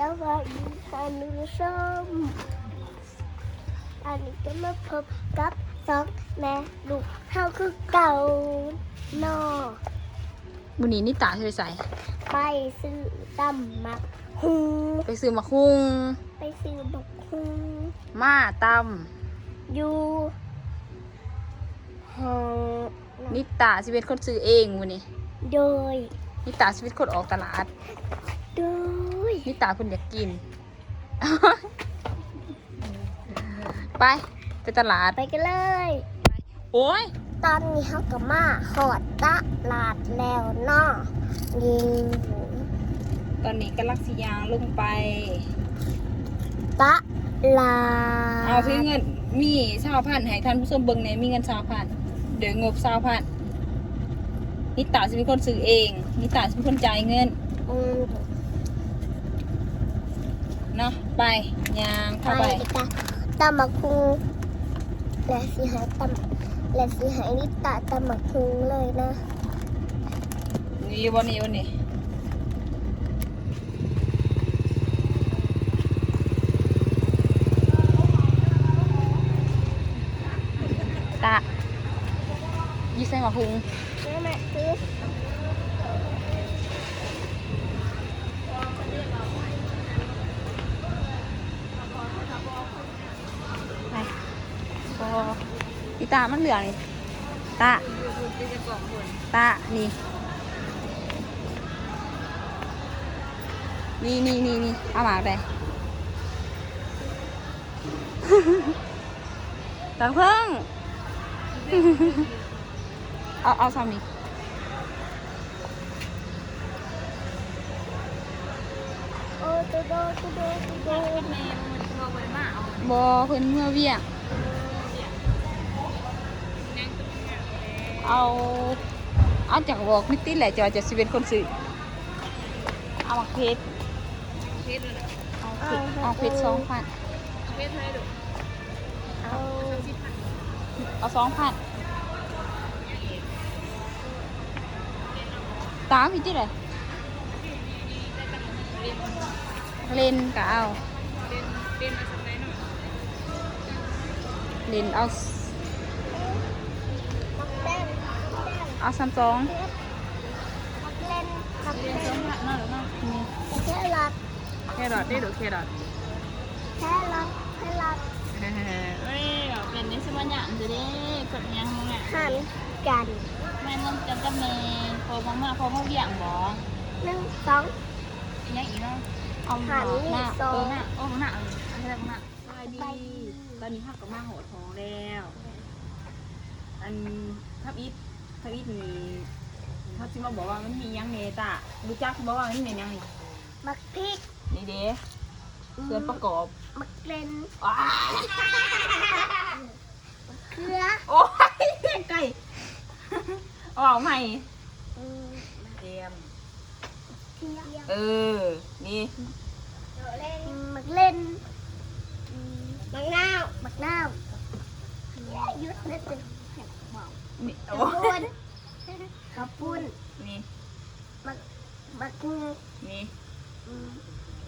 สวัสดีค่ะหนูส้มอันนี้จะมาพบกับสองแม่ลูกเฮาคือเก่าเนอวันนี้นิตาจะไปใส่ไปซื้อตำมักฮูไปซื้อมะคุงไปซื้อบักฮูมาตอยู่ห้องำนิตาสิเป็นคนซื้อเองวันนี้โดยนิตาสิเป็นคนออกตลาดโดย นิตาเพิ่นอยากกิน ไป ไปตลาด ไปกันเลย โอ้ย ตอนนี้เขาก็มาหอดตลาดแล้วเนาะยิงตอนนี้กำลังสิยางลงไปตลาดเอาซื้อเงินมีชาวพันให้ท่านผู้ชมเบิ่งในอยมีเงินชาวพันเดี๋ยวงบชาวพันนิตาสิเป็นคนซื้อเอง นิตาสิเป็นคนจ่ายเงิน อืม เนาะไปยางไปเข้าไปตาตำมักคุงและสีหายตำและสีหายนิตาตำมักคุงเลยนะนี่วันนี้วันนี้ตายี่ใส่หมาพุงแม่แม่ซื้อ อีตา มันเหลืองนี่ตาตา นี่ นี่นี่นี่นี่เอาหมากได้ตังเพิ่ง เอา เอาซ้ำนี่โอ้ตัวโดตัวโดตัวโดบอเพิ่นเมื่อเวียง เอาเอาจากบอกนิติแหละจะว่าจะสิเป็นคนซื้อเอาหมักเพชรเอาเพชรเอาเพชรสองพันเอาเอาสองพันตามพี่ที่ไหนเลนก็เอาเลนเอา มักเล่น เอาซัมซุงมักเล่นมักเล่นนี่แค่รัดแครอทได้ดูแครอทแค่รัดแค่รัดเอ้ยเป็นนิสมันหยามจะได้กดยังอะหันกันแม่มันจะจะเมพอมามาพอมาเบี่ยงบ่หนึ่งสองยังอีกเนาะเอาหน้าหน้าสอโอ้หน้าโอ้หน้าเออให้ได้หน้าสวัสดีตอนนี้พักกับมาโหดท้องแล้ว อันทับอิด ทับอิดมีเขาจิมาบอกว่ามันมีหยังเนตะรู้จักบอกว่ามันมีหยังนี่มักพริกนี่เด้ส่วนประกอบมักเล่นอ้ายเกลือโอ้ยไก่เอาเอาใหม่อืมเตรียม เทียมเออ นี่มักเล่นอืมมักนาวมักนาวยุดนิดนึง นี่ข้าโอ้วปุ้นข้าวปุ้นนี่มักมักงูนี่อืม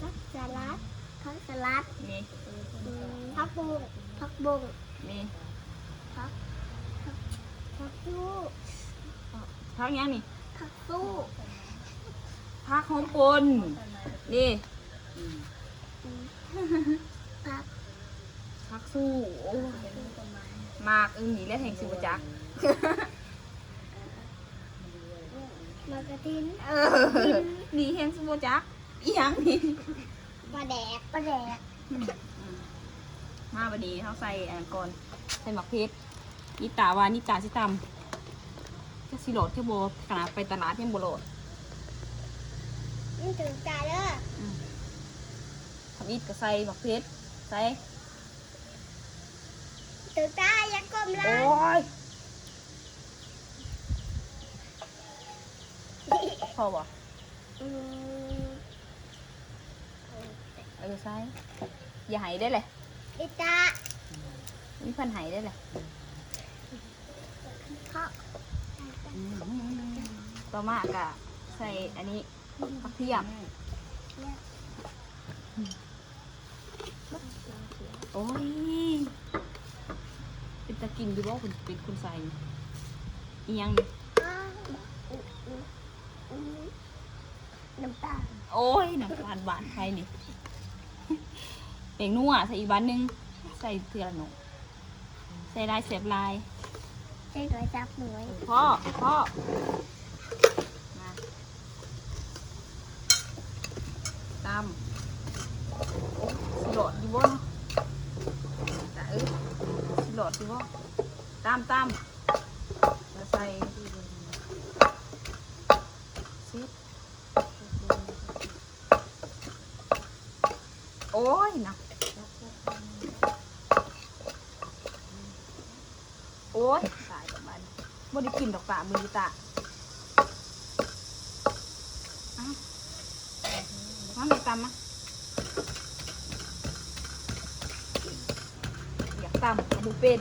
ผักสลัดผักสลัดนี่อืมผักบุ้งผักบุ้งนี่ผักผักผักสู้พักยังนี่ผักสู้พักหอมปนนี่ผักพักสู้โอ้ยมากเออหนีแล้วแห่งสิบจัก มากระทินเออหนีแห่งสิบจักอีหยังนี่ปลาแดกปลาแดกมาบดีเขาใส่อันก่อนใส่หมักเพชรนิตาวานิตาสิตำจะสิโหลดที่โบขนาดไปตลาดยังโบโหลดนี่ถึงใจเด้อทำอิดก็ใส่หมักเพชรใส่ถึงใจอยักก้มโอ้ล่างย พอบ่อืมเออใส่อย่าหายได้เลยอิตามีพันหายได้เลยเขาต่อมากะใส่อันนี้ผักเทียมโอ้ยเป็นตะกินดูว่าคุณเป็นคุณใส่อีหยังนี่ อ้าวอืมอืมอืมน้ำตาลโอ้ยน้ำตาลหวานใครนี่เป่งนัวใส่อีกบ้านหนึง ใส่เถื่อนหนูใส่ลายเสียบลายใช้รอยจับหน่วยพ่อพ่อมาตามสลดอยู่บ่เนาะจ้ะเอ้ยสลดอยู่บ่ตามตามแล้วใส่ซิปโอ้ยนะโอ้ยตายประมาณบ่ได้กินดอกตามือตาเอ้า มาแม่ตำมาอยากตำกับบุเป็น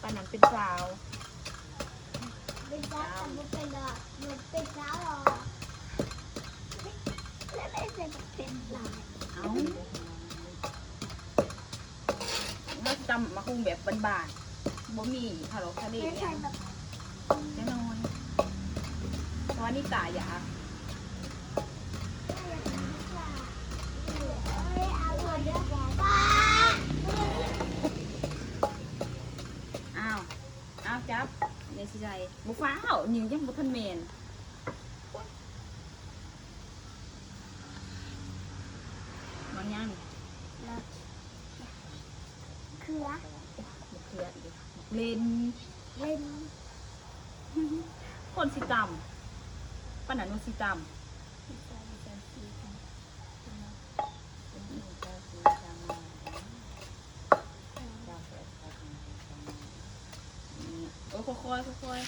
ปานนั้นเป็นสาวเป็นจ้าแต่ไม่เป็นหรอกหนูเป็นจ้าหรอแล้วไม่เป็นเป็นหรอกเอ้าเราจำมาคุงแบบบานๆบ่มีฮัลโหลทะเลไม่เนี่ใช่ยแบบแน่นอนเพราะว่านี่ตาอยาก ไม่เอาหมดเลยป้าอ้าวอ้าวจับเนสิใจบุฟ้าวยิงยังบุทันเมนมันยังนี่เคือบุเคืออีกเลนเล่นคนสิตำปานนันมันสิตำ ค่อยๆค่อย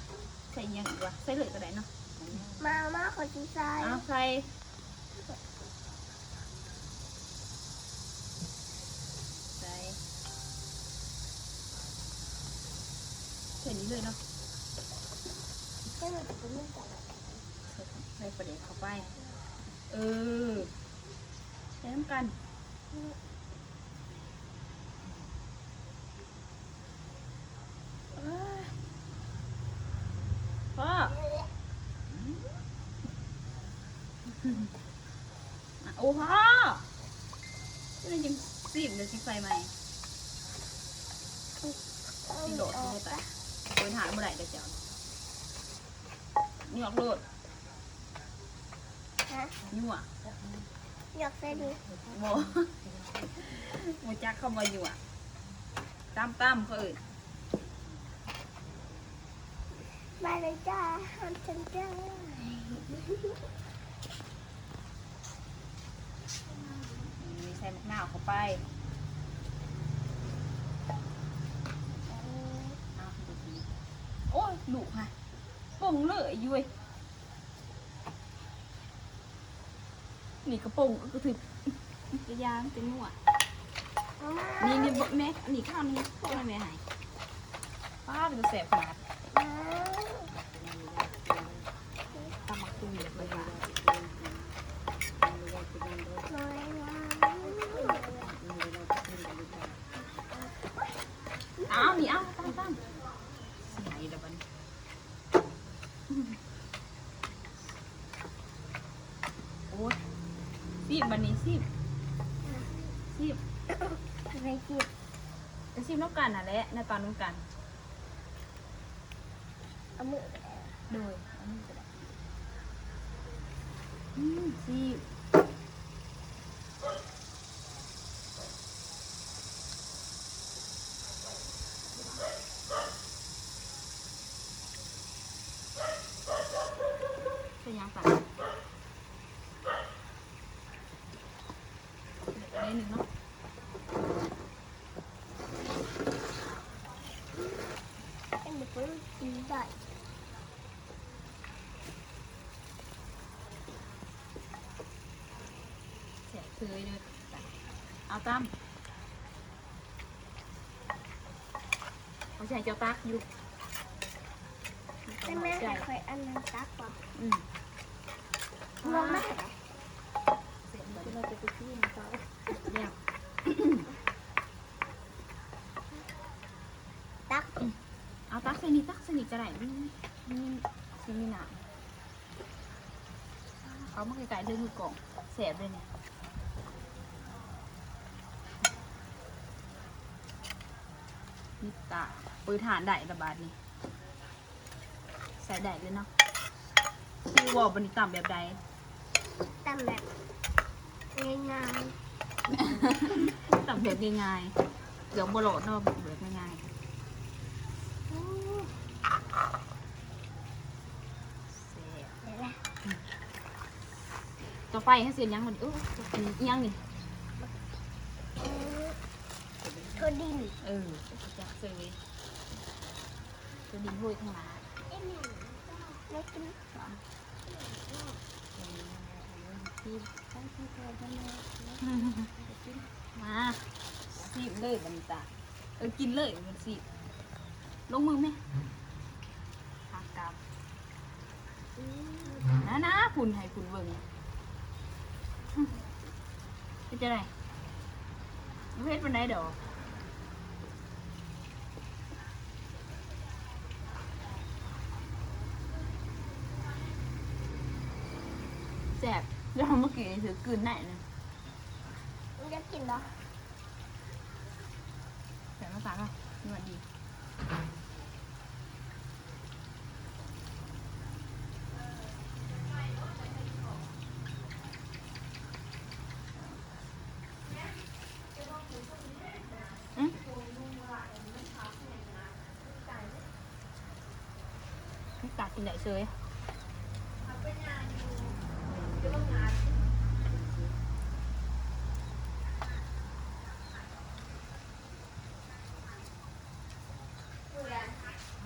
ๆใส่อิหยังอีกวะใส่เลยก็ได้เนาะมามาขอจีซายอ้าวใส่ใส่ใส่นี้เลยเนาะให้มันเป็นเรื่องกันใส่ประเด็นเข้าไป เออใส่น้ำกัน เอ้ยพ่ออะ โอ้พ่อนี่ยังซีบเลยสิไฟไหมสิโดดที่ไม่ตายโดนหาเมื่อไหร่เดี๋ยวเจ้านี่ออกโดดฮะยั่วอยากใส่ดูโมโมจักเข้ามายั่วตามตามเขาเอ่ยมาเลยจ้าทำฉันจ้า นี่ใส่มะนาวเข้าไปเอาดูสิโอ้ยหลูกค่ะป่งเลยยุ้ยนี่กระป่งก็ถือกระยางเป็นหัวนี่นี่บ่แม่นี่ข้าวนี่พวกแม่หายป้าเป็นตัวแสบขนาดตำมักตุ้งเดือดเลยค่ะ เอาวนี่อ้าตั้งตั้งเสียอีกแล้วบันโอ้ยซีบบันนี้ซีบซีบอะไรกินจะซีบน้ำกันน่ะแหละในตอนน้ำกันเอามือโดยอันนี้ก็ได้อืมซีบใส่ยางตัดได้ หนึ่งเนาะให้มันเป็นสีได้เสียเคยเลยเอาตั้มเอาใส่เจ้าตักอยู่ใช่ไหมใครอันนั้นตักกว่าอืมลงม เรีกตักเอาตักสนิทตักสนิทจะได้นี่ซีนี่หนาเขามาไกลๆเลยมือกล่องเสบเลยเนี่ยนี่ตาปืนฐานได้ระบาดนี่ใส่ได้เลยเนาะคือวอลบันนี้ต่ำแบบใดต่ำแบบง่ายๆ ต่ำแบบง่ายๆเดี๋ยวบโลดเนาะแบบง่ายๆอู้ๆแซ่บเดี๋ยวนะต่อไปให้เสียนยังมันเออจะกินอิหยังนี่เออก็ดินเออจักเซยตัวดินห้วยข้างหน้าไม่กินมา สีบเลยบันตาเออกินเลยมันสีบลงมือไหมทางกรรมนะนะคุณให้คุณเบิ่งเป็นจะไรเพชรเป็นไหนดอกแสบแล้วเมื่อกี้ถือกลืนไหนนะมึงจะกินเหรอ แสบมาตาก็นวดดีอืมตักกินได้เฉย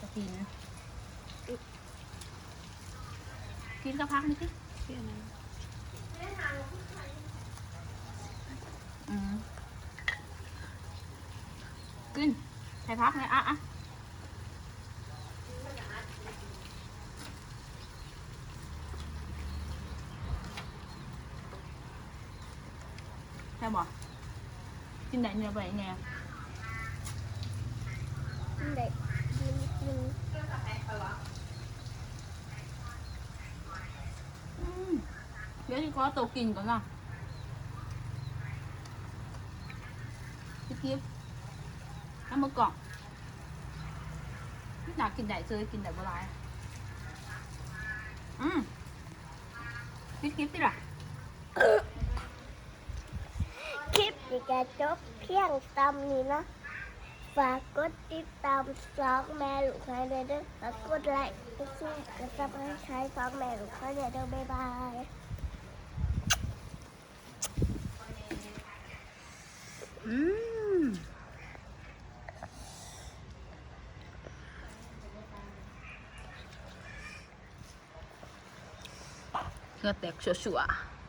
จะกิน กินก็พักนี่สิอืมกินใส่พักเลยอะอะใช่บ่กินได้เนื้อไปไง กินได้กินกิน อืมเดี๋ยวที่ขอตัวกินก่อนนะพี่กิฟต์น้ำมือกล่องอยากกินได้เจอกินได้บ่หลายอืมพี่กิฟต์ดิล่ะคลิปนี้ก็จบเพียงตามนี้นะ ฝากกดติดตามสองแม่ลูกให้ด้วยเด้อฝากกดไลค์กดแชร์กดซับสไครต์สองแม่ลูกให้ด้วยเด้อบ๊ายบาย อืมเหงือแตกชัวๆ